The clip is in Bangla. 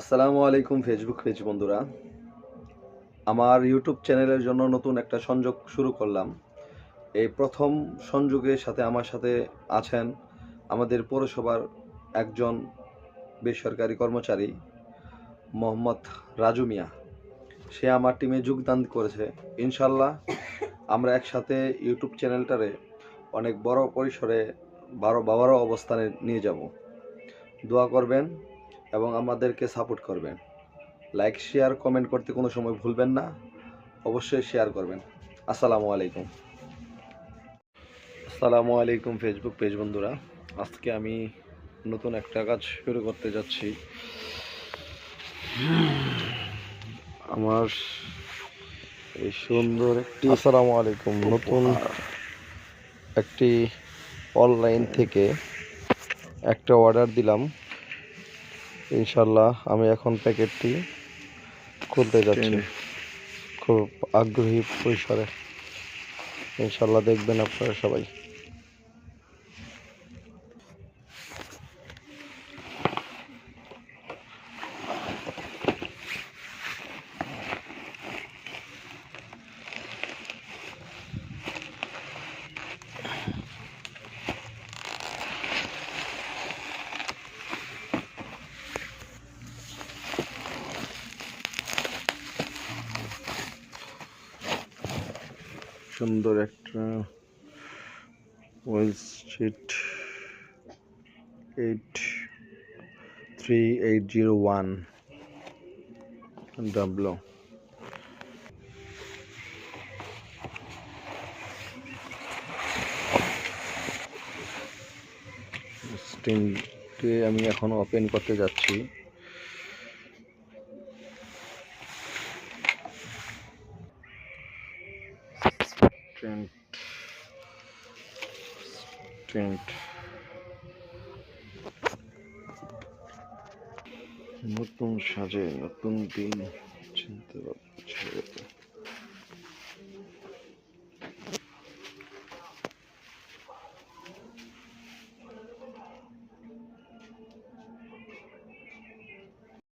আসসালামু আলাইকুম ফেসবুক পেজ বন্ধুরা। আমার ইউটিউব চ্যানেলের জন্য নতুন একটা সংযোগ শুরু করলাম। এই প্রথম সংযোগের সাথে আমার সাথে আছেন আমাদের পৌরসভার একজন বেসরকারি কর্মচারী, মোহাম্মদ রাজু মিয়া। সে আমার টিমে যোগদান করেছে। ইনশাল্লাহ আমরা একসাথে ইউটিউব চ্যানেলটারে অনেক বড় পরিসরে বারো বাবারও অবস্থানে নিয়ে যাব। দোয়া করবেন এবং আমাদেরকে সাপোর্ট করবেন। লাইক শেয়ার কমেন্ট করতে কোনো সময় ভুলবেন না। অবশ্যই শেয়ার করবেন। আসসালামু আলাইকুম। আসসালামু আলাইকুম ফেসবুক পেজ বন্ধুরা। আজকে আমি নতুন একটা কাজ শুরু করতে যাচ্ছি। আমার এই সুন্দর একটি আসসালামু আলাইকুম। নতুন একটি অনলাইন থেকে একটা অর্ডার দিলাম। ইনশাল্লাহ আমি এখন প্যাকেটটি খুলতে যাচ্ছি। খুব আগ্রহী পরিসরে। ইনশাল্লাহ দেখবেন আপনারা সবাই। সুন্দর একটা well street eight three eight zero one ডাবলো স্টিমটি আমি এখন ওপেন করতে যাচ্ছি। টেন্ট টেন্ট নতুন সাজে নতুন দিন চিনতে পারছি